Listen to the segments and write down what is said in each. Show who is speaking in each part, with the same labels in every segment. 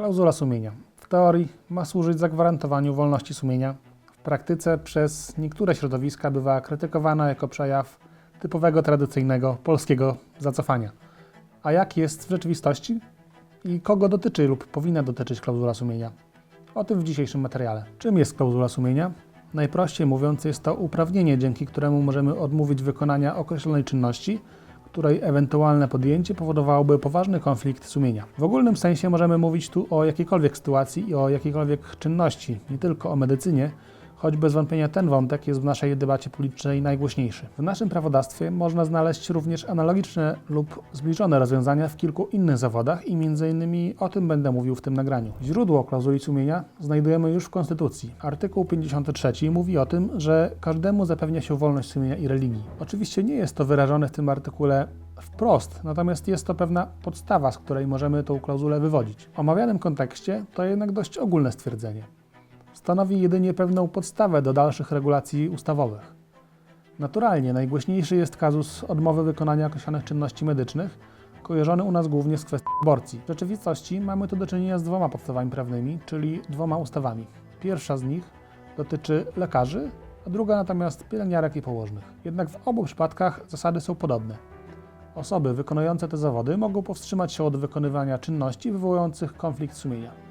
Speaker 1: Klauzula sumienia. W teorii ma służyć zagwarantowaniu wolności sumienia. W praktyce przez niektóre środowiska bywa krytykowana jako przejaw typowego tradycyjnego polskiego zacofania. A jak jest w rzeczywistości? I kogo dotyczy lub powinna dotyczyć klauzula sumienia? O tym w dzisiejszym materiale. Czym jest klauzula sumienia? Najprościej mówiąc, jest to uprawnienie, dzięki któremu możemy odmówić wykonania określonej czynności, której ewentualne podjęcie powodowałoby poważny konflikt sumienia. W ogólnym sensie możemy mówić tu o jakiejkolwiek sytuacji i o jakiejkolwiek czynności, nie tylko o medycynie, choć bez wątpienia ten wątek jest w naszej debacie publicznej najgłośniejszy. W naszym prawodawstwie można znaleźć również analogiczne lub zbliżone rozwiązania w kilku innych zawodach i m.in. o tym będę mówił w tym nagraniu. Źródło klauzuli sumienia znajdujemy już w Konstytucji. Artykuł 53 mówi o tym, że każdemu zapewnia się wolność sumienia i religii. Oczywiście nie jest to wyrażone w tym artykule wprost, natomiast jest to pewna podstawa, z której możemy tą klauzulę wywodzić. W omawianym kontekście to jednak dość ogólne stwierdzenie stanowi jedynie pewną podstawę do dalszych regulacji ustawowych. Naturalnie najgłośniejszy jest kazus odmowy wykonania określonych czynności medycznych, kojarzony u nas głównie z kwestią aborcji. W rzeczywistości mamy tu do czynienia z dwoma podstawami prawnymi, czyli dwoma ustawami. Pierwsza z nich dotyczy lekarzy, a druga natomiast pielęgniarek i położnych. Jednak w obu przypadkach zasady są podobne. Osoby wykonujące te zawody mogą powstrzymać się od wykonywania czynności wywołujących konflikt sumienia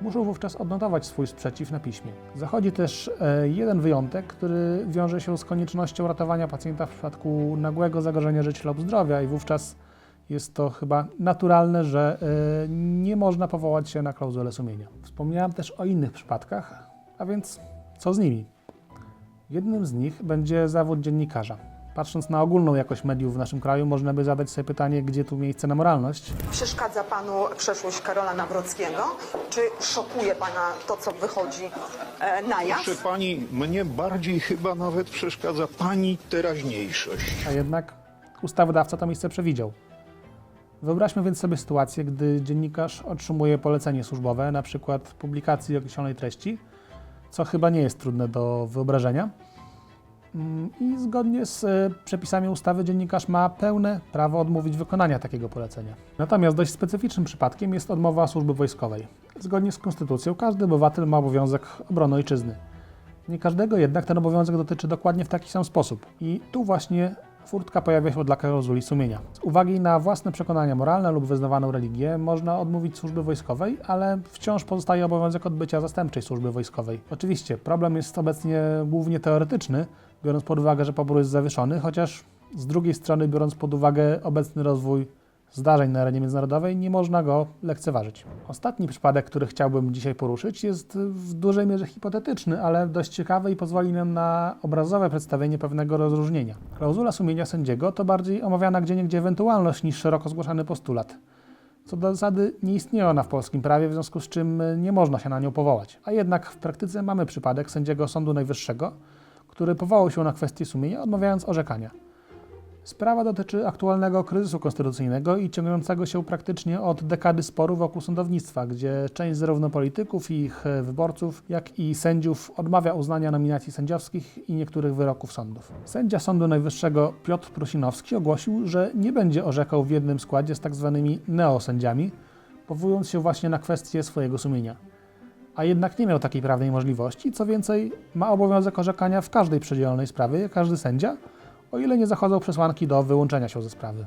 Speaker 1: muszą wówczas odnotować swój sprzeciw na piśmie. Zachodzi też e, jeden wyjątek, który wiąże się z koniecznością ratowania pacjenta w przypadku nagłego zagrożenia życia lub zdrowia i wówczas jest to chyba naturalne, że e, nie można powołać się na klauzulę sumienia. Wspomniałem też o innych przypadkach, a więc co z nimi? Jednym z nich będzie zawód dziennikarza patrząc na ogólną jakość mediów w naszym kraju, można by zadać sobie pytanie, gdzie tu miejsce na moralność.
Speaker 2: Przeszkadza panu przeszłość Karola Nawrockiego? Czy szokuje pana to, co wychodzi e, na jaw?
Speaker 3: Proszę pani, mnie bardziej chyba nawet przeszkadza pani teraźniejszość.
Speaker 1: A jednak ustawodawca to miejsce przewidział. Wyobraźmy więc sobie sytuację, gdy dziennikarz otrzymuje polecenie służbowe, na przykład publikacji określonej treści, co chyba nie jest trudne do wyobrażenia i zgodnie z e, przepisami ustawy dziennikarz ma pełne prawo odmówić wykonania takiego polecenia. Natomiast dość specyficznym przypadkiem jest odmowa służby wojskowej. Zgodnie z konstytucją każdy obywatel ma obowiązek obrony ojczyzny. Nie każdego jednak ten obowiązek dotyczy dokładnie w taki sam sposób. I tu właśnie furtka pojawia się dla klauzuli sumienia. Z uwagi na własne przekonania moralne lub wyznawaną religię można odmówić służby wojskowej, ale wciąż pozostaje obowiązek odbycia zastępczej służby wojskowej. Oczywiście problem jest obecnie głównie teoretyczny, biorąc pod uwagę, że pobór jest zawieszony, chociaż z drugiej strony, biorąc pod uwagę obecny rozwój zdarzeń na arenie międzynarodowej, nie można go lekceważyć. Ostatni przypadek, który chciałbym dzisiaj poruszyć, jest w dużej mierze hipotetyczny, ale dość ciekawy i pozwoli nam na obrazowe przedstawienie pewnego rozróżnienia. Klauzula sumienia sędziego to bardziej omawiana gdzieniegdzie ewentualność niż szeroko zgłaszany postulat. Co do zasady nie istnieje ona w polskim prawie, w związku z czym nie można się na nią powołać. A jednak w praktyce mamy przypadek sędziego Sądu Najwyższego, który powołał się na kwestię sumienia, odmawiając orzekania. Sprawa dotyczy aktualnego kryzysu konstytucyjnego i ciągnącego się praktycznie od dekady sporu wokół sądownictwa, gdzie część zarówno polityków i ich wyborców, jak i sędziów odmawia uznania nominacji sędziowskich i niektórych wyroków sądów. Sędzia Sądu Najwyższego Piotr Prusinowski ogłosił, że nie będzie orzekał w jednym składzie z tzw. Tak neosędziami, powołując się właśnie na kwestię swojego sumienia a jednak nie miał takiej prawnej możliwości. Co więcej, ma obowiązek orzekania w każdej przedzielnej sprawie, jak każdy sędzia, o ile nie zachodzą przesłanki do wyłączenia się ze sprawy.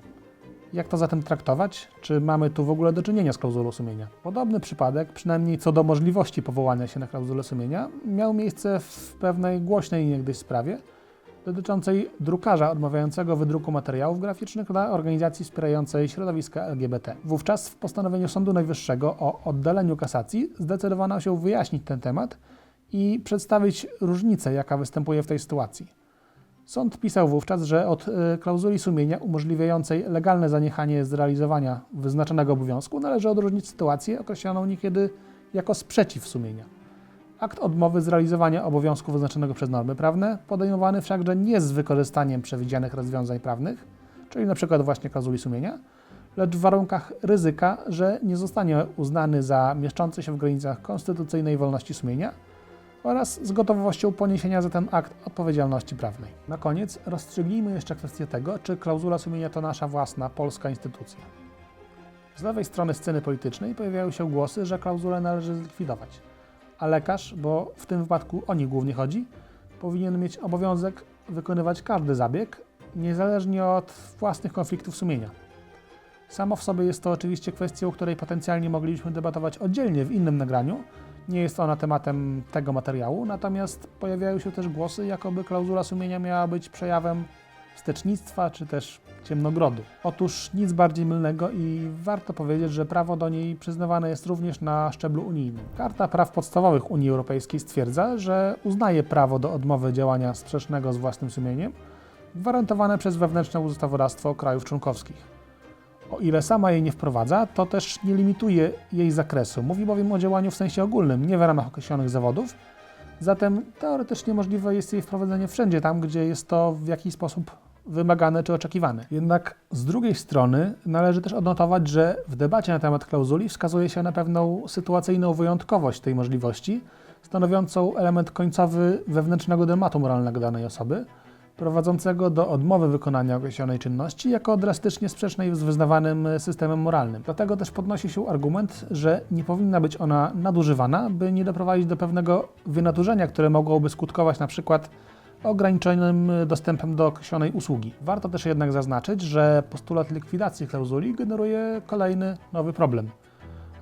Speaker 1: Jak to zatem traktować? Czy mamy tu w ogóle do czynienia z klauzulą sumienia? Podobny przypadek, przynajmniej co do możliwości powołania się na klauzulę sumienia, miał miejsce w pewnej głośnej niegdyś sprawie, dotyczącej drukarza odmawiającego wydruku materiałów graficznych dla organizacji wspierającej środowiska LGBT. Wówczas w postanowieniu Sądu Najwyższego o oddaleniu kasacji zdecydowano się wyjaśnić ten temat i przedstawić różnicę, jaka występuje w tej sytuacji. Sąd pisał wówczas, że od e, klauzuli sumienia umożliwiającej legalne zaniechanie zrealizowania wyznaczonego obowiązku należy odróżnić sytuację określoną niekiedy jako sprzeciw sumienia. Akt odmowy zrealizowania obowiązku wyznaczonego przez normy prawne, podejmowany wszakże nie z wykorzystaniem przewidzianych rozwiązań prawnych, czyli np. właśnie klauzuli sumienia, lecz w warunkach ryzyka, że nie zostanie uznany za mieszczący się w granicach konstytucyjnej wolności sumienia oraz z gotowością poniesienia za ten akt odpowiedzialności prawnej. Na koniec rozstrzygnijmy jeszcze kwestię tego, czy klauzula sumienia to nasza własna polska instytucja. Z lewej strony sceny politycznej pojawiają się głosy, że klauzulę należy zlikwidować. A lekarz, bo w tym wypadku o nich głównie chodzi, powinien mieć obowiązek wykonywać każdy zabieg, niezależnie od własnych konfliktów sumienia. Samo w sobie jest to oczywiście kwestią, o której potencjalnie moglibyśmy debatować oddzielnie w innym nagraniu. Nie jest ona tematem tego materiału, natomiast pojawiają się też głosy, jakoby klauzula sumienia miała być przejawem wstecznictwa czy też ciemnogrodu. Otóż nic bardziej mylnego i warto powiedzieć, że prawo do niej przyznawane jest również na szczeblu unijnym. Karta Praw Podstawowych Unii Europejskiej stwierdza, że uznaje prawo do odmowy działania sprzecznego z własnym sumieniem, gwarantowane przez wewnętrzne ustawodawstwo krajów członkowskich. O ile sama jej nie wprowadza, to też nie limituje jej zakresu. Mówi bowiem o działaniu w sensie ogólnym, nie w ramach określonych zawodów. Zatem teoretycznie możliwe jest jej wprowadzenie wszędzie tam, gdzie jest to w jakiś sposób wymagane czy oczekiwane. Jednak z drugiej strony należy też odnotować, że w debacie na temat klauzuli wskazuje się na pewną sytuacyjną wyjątkowość tej możliwości, stanowiącą element końcowy wewnętrznego dramatu moralnego danej osoby, prowadzącego do odmowy wykonania określonej czynności jako drastycznie sprzecznej z wyznawanym systemem moralnym. Dlatego też podnosi się argument, że nie powinna być ona nadużywana, by nie doprowadzić do pewnego wynaturzenia, które mogłoby skutkować na przykład ograniczonym dostępem do określonej usługi. Warto też jednak zaznaczyć, że postulat likwidacji klauzuli generuje kolejny nowy problem,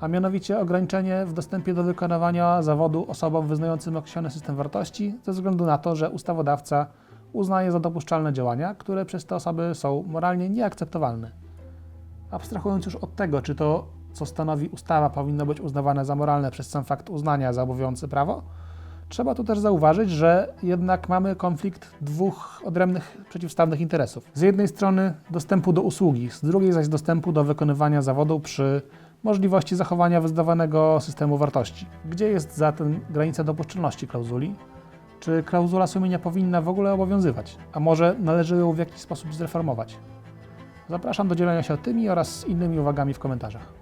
Speaker 1: a mianowicie ograniczenie w dostępie do wykonywania zawodu osobom wyznającym określony system wartości ze względu na to, że ustawodawca uznaje za dopuszczalne działania, które przez te osoby są moralnie nieakceptowalne. Abstrahując już od tego, czy to, co stanowi ustawa, powinno być uznawane za moralne przez sam fakt uznania za obowiązujące prawo, trzeba tu też zauważyć, że jednak mamy konflikt dwóch odrębnych, przeciwstawnych interesów. Z jednej strony dostępu do usługi, z drugiej zaś dostępu do wykonywania zawodu przy możliwości zachowania wyznawanego systemu wartości. Gdzie jest zatem granica dopuszczalności klauzuli? Czy klauzula sumienia powinna w ogóle obowiązywać? A może należy ją w jakiś sposób zreformować? Zapraszam do dzielenia się tymi oraz innymi uwagami w komentarzach.